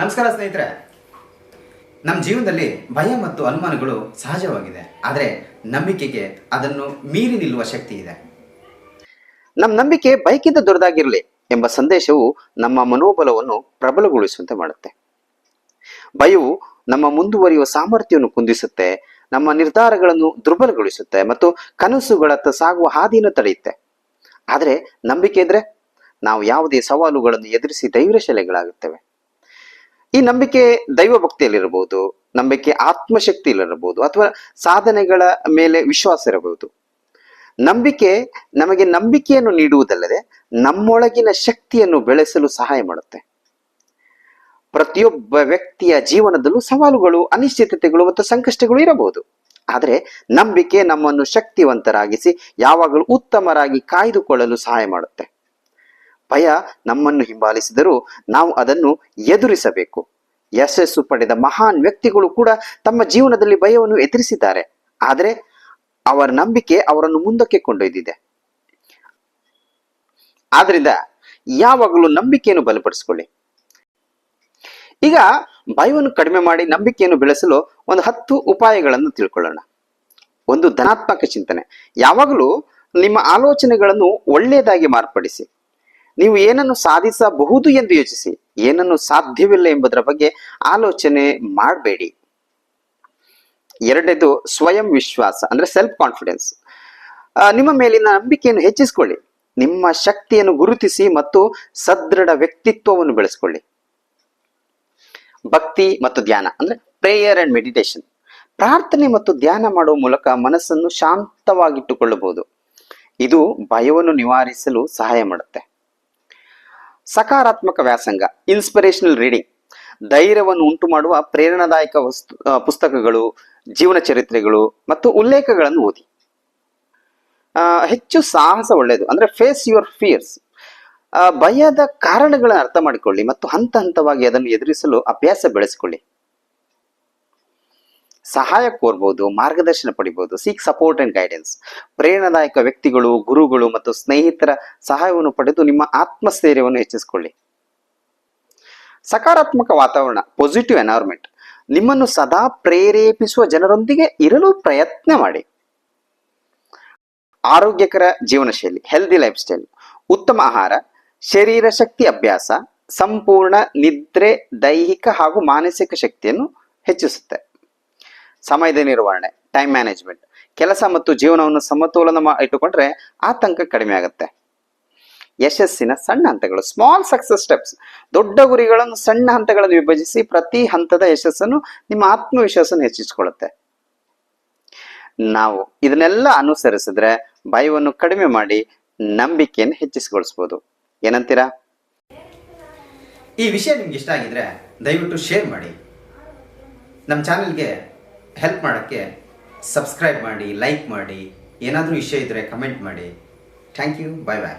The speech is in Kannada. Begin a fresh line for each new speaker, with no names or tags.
ನಮಸ್ಕಾರ ಸ್ನೇಹಿತರೆ. ನಮ್ಮ ಜೀವನದಲ್ಲಿ ಭಯ ಮತ್ತು ಅನುಮಾನಗಳು ಸಹಜವಾಗಿದೆ. ಆದರೆ ನಂಬಿಕೆಗೆ ಅದನ್ನು ಮೀರಿ ನಿಲ್ಲುವ ಶಕ್ತಿ ಇದೆ.
ನಮ್ಮ ನಂಬಿಕೆ ಭಯಕ್ಕಿಂತ ದೊಡ್ಡದಾಗಿರಲಿ ಎಂಬ ಸಂದೇಶವು ನಮ್ಮ ಮನೋಬಲವನ್ನು ಪ್ರಬಲಗೊಳಿಸುವಂತೆ ಮಾಡುತ್ತೆ. ಭಯವು ನಮ್ಮ ಮುಂದುವರಿಯುವ ಸಾಮರ್ಥ್ಯವನ್ನು ಕುಂದಿಸುತ್ತೆ, ನಮ್ಮ ನಿರ್ಧಾರಗಳನ್ನು ದುರ್ಬಲಗೊಳಿಸುತ್ತೆ ಮತ್ತು ಕನಸುಗಳತ್ತ ಸಾಗುವ ಹಾದಿಯನ್ನು ತಡೆಯುತ್ತೆ. ಆದರೆ ನಂಬಿಕೆ ಅಂದರೆ ನಾವು ಯಾವುದೇ ಸವಾಲುಗಳನ್ನು ಎದುರಿಸಿ ಧೈರ್ಯಶಾಲಿಗಳಾಗುತ್ತೇವೆ. ಈ ನಂಬಿಕೆ ದೈವ ಭಕ್ತಿಯಲ್ಲಿರಬಹುದು, ನಂಬಿಕೆ ಆತ್ಮಶಕ್ತಿಯಲ್ಲಿರಬಹುದು ಅಥವಾ ಸಾಧನೆಗಳ ಮೇಲೆ ವಿಶ್ವಾಸ ಇರಬಹುದು. ನಂಬಿಕೆ ನಮಗೆ ನಂಬಿಕೆಯನ್ನು ನೀಡುವುದಲ್ಲದೆ ನಮ್ಮೊಳಗಿನ ಶಕ್ತಿಯನ್ನು ಬೆಳೆಸಲು ಸಹಾಯ ಮಾಡುತ್ತೆ. ಪ್ರತಿಯೊಬ್ಬ ವ್ಯಕ್ತಿಯ ಜೀವನದಲ್ಲೂ ಸವಾಲುಗಳು, ಅನಿಶ್ಚಿತತೆಗಳು ಮತ್ತು ಸಂಕಷ್ಟಗಳು ಇರಬಹುದು. ಆದರೆ ನಂಬಿಕೆ ನಮ್ಮನ್ನು ಶಕ್ತಿವಂತರಾಗಿಸಿ ಯಾವಾಗಲೂ ಉತ್ತಮರಾಗಿ ಕಾಯ್ದುಕೊಳ್ಳಲು ಸಹಾಯ ಮಾಡುತ್ತೆ. ಭಯ ನಮ್ಮನ್ನು ಹಿಂಬಾಲಿಸಿದರೂ ನಾವು ಅದನ್ನು ಎದುರಿಸಬೇಕು. ಯಶಸ್ಸು ಪಡೆದ ಮಹಾನ್ ವ್ಯಕ್ತಿಗಳು ಕೂಡ ತಮ್ಮ ಜೀವನದಲ್ಲಿ ಭಯವನ್ನು ಎದುರಿಸಿದ್ದಾರೆ. ಆದರೆ ಅವರ ನಂಬಿಕೆ ಅವರನ್ನು ಮುಂದಕ್ಕೆ ಕೊಂಡೊಯ್ದಿದೆ. ಆದ್ರಿಂದ ಯಾವಾಗಲೂ ನಂಬಿಕೆಯನ್ನು ಬಲಪಡಿಸಿಕೊಳ್ಳಿ. ಈಗ ಭಯವನ್ನು ಕಡಿಮೆ ಮಾಡಿ ನಂಬಿಕೆಯನ್ನು ಬೆಳೆಸಲು ಒಂದು ಹತ್ತು ಉಪಾಯಗಳನ್ನು ತಿಳ್ಕೊಳ್ಳೋಣ. ಒಂದು ಧನಾತ್ಮಕ ಚಿಂತನೆ. ಯಾವಾಗಲೂ ನಿಮ್ಮ ಆಲೋಚನೆಗಳನ್ನು ಒಳ್ಳೆಯದಾಗಿ ಮಾರ್ಪಡಿಸಿ. ನೀವು ಏನನ್ನು ಸಾಧಿಸಬಹುದು ಎಂದು ಯೋಚಿಸಿ, ಏನನ್ನು ಸಾಧ್ಯವಿಲ್ಲ ಎಂಬುದರ ಬಗ್ಗೆ ಆಲೋಚನೆ ಮಾಡಬೇಡಿ. ಎರಡನೇದು ಸ್ವಯಂ ವಿಶ್ವಾಸ, ಅಂದ್ರೆ ಸೆಲ್ಫ್ ಕಾನ್ಫಿಡೆನ್ಸ್ ನಿಮ್ಮ ಮೇಲಿನ ನಂಬಿಕೆಯನ್ನು ಹೆಚ್ಚಿಸಿಕೊಳ್ಳಿ. ನಿಮ್ಮ ಶಕ್ತಿಯನ್ನು ಗುರುತಿಸಿ ಮತ್ತು ಸದೃಢ ವ್ಯಕ್ತಿತ್ವವನ್ನು ಬೆಳೆಸಿಕೊಳ್ಳಿ. ಭಕ್ತಿ ಮತ್ತು ಧ್ಯಾನ, ಅಂದ್ರೆ ಪ್ರೇಯರ್ ಅಂಡ್ ಮೆಡಿಟೇಷನ್ ಪ್ರಾರ್ಥನೆ ಮತ್ತು ಧ್ಯಾನ ಮಾಡುವ ಮೂಲಕ ಮನಸ್ಸನ್ನು ಶಾಂತವಾಗಿಟ್ಟುಕೊಳ್ಳಬಹುದು. ಇದು ಭಯವನ್ನು ನಿವಾರಿಸಲು ಸಹಾಯ ಮಾಡುತ್ತೆ. ಸಕಾರಾತ್ಮಕ ವ್ಯಾಸಂಗ ಇನ್ಸ್ಪಿರೇಷನಲ್ ರೀಡಿಂಗ್ ಧೈರ್ಯವನ್ನು ಉಂಟು ಮಾಡುವ ಪ್ರೇರಣಾದಾಯಕ ವಸ್ತು ಪುಸ್ತಕಗಳು, ಜೀವನ ಚರಿತ್ರೆಗಳು ಮತ್ತು ಉಲ್ಲೇಖಗಳನ್ನು ಓದಿ. ಹೆಚ್ಚು ಸಾಹಸ ಒಳ್ಳೆಯದು, ಅಂದ್ರೆ ಫೇಸ್ ಯುವರ್ ಫಿಯರ್ಸ್ ಭಯದ ಕಾರಣಗಳನ್ನು ಅರ್ಥ ಮಾಡಿಕೊಳ್ಳಿ ಮತ್ತು ಹಂತ ಹಂತವಾಗಿ ಅದನ್ನು ಎದುರಿಸಲು ಅಭ್ಯಾಸ ಬೆಳೆಸಿಕೊಳ್ಳಿ. ಸಹಾಯ ಕೋರ್ಬೋದು, ಮಾರ್ಗದರ್ಶನ ಪಡಿಬಹುದು ಸೀಕ್ ಸಪೋರ್ಟ್ ಅಂಡ್ ಗೈಡೆನ್ಸ್ ಪ್ರೇರಣಾದಾಯಕ ವ್ಯಕ್ತಿಗಳು, ಗುರುಗಳು ಮತ್ತು ಸ್ನೇಹಿತರ ಸಹಾಯವನ್ನು ಪಡೆದು ನಿಮ್ಮ ಆತ್ಮಸ್ಥೈರ್ಯವನ್ನು ಹೆಚ್ಚಿಸಿಕೊಳ್ಳಿ. ಸಕಾರಾತ್ಮಕ ವಾತಾವರಣ ಪಾಸಿಟಿವ್ ಎನ್ವೈರ್ಮೆಂಟ್ ನಿಮ್ಮನ್ನು ಸದಾ ಪ್ರೇರೇಪಿಸುವ ಜನರೊಂದಿಗೆ ಇರಲು ಪ್ರಯತ್ನ ಮಾಡಿ. ಆರೋಗ್ಯಕರ ಜೀವನ ಶೈಲಿ ಹೆಲ್ದಿ ಲೈಫ್ ಸ್ಟೈಲ್ ಉತ್ತಮ ಆಹಾರ, ಶರೀರ ಶಕ್ತಿ ಅಭ್ಯಾಸ, ಸಂಪೂರ್ಣ ನಿದ್ರೆ, ದೈಹಿಕ ಹಾಗೂ ಮಾನಸಿಕ ಶಕ್ತಿಯನ್ನು ಹೆಚ್ಚಿಸುತ್ತೆ. ಸಮಯದ ನಿರ್ವಹಣೆ ಟೈಮ್ ಮ್ಯಾನೇಜ್ಮೆಂಟ್ ಕೆಲಸ ಮತ್ತು ಜೀವನವನ್ನು ಸಮತೋಲನ ಇಟ್ಟುಕೊಂಡ್ರೆ ಆತಂಕ ಕಡಿಮೆ ಆಗುತ್ತೆ. ಯಶಸ್ಸಿನ ಸಣ್ಣ ಹಂತಗಳು ಸ್ಮಾಲ್ ಸಕ್ಸಸ್ ಸ್ಟೆಪ್ಸ್ ದೊಡ್ಡ ಗುರಿಗಳನ್ನು, ಸಣ್ಣ ಹಂತಗಳನ್ನು ವಿಭಜಿಸಿ ಪ್ರತಿ ಹಂತದ ಯಶಸ್ಸನ್ನು ನಿಮ್ಮ ಆತ್ಮವಿಶ್ವಾಸವನ್ನು ಹೆಚ್ಚಿಸಿಕೊಳ್ಳುತ್ತೆ. ನಾವು ಇದನ್ನೆಲ್ಲ ಅನುಸರಿಸಿದ್ರೆ ಭಯವನ್ನು ಕಡಿಮೆ ಮಾಡಿ ನಂಬಿಕೆಯನ್ನು ಹೆಚ್ಚಿಸಿಗೊಳಿಸ್ಬೋದು. ಏನಂತೀರಾ?
ಈ ವಿಷಯ ನಿಮ್ಗೆ ಇಷ್ಟ ಆಗಿದ್ರೆ ದಯವಿಟ್ಟು ಶೇರ್ ಮಾಡಿ. ನಮ್ಮ ಚಾನೆಲ್ಗೆ ಹೆಲ್ಪ್ ಮಾಡೋಕ್ಕೆ ಸಬ್ಸ್ಕ್ರೈಬ್ ಮಾಡಿ ಲೈಕ್ ಮಾಡಿ, ಏನಾದರೂ ವಿಷಯ ಇದ್ದರೆ ಕಮೆಂಟ್ ಮಾಡಿ. Thank you bye bye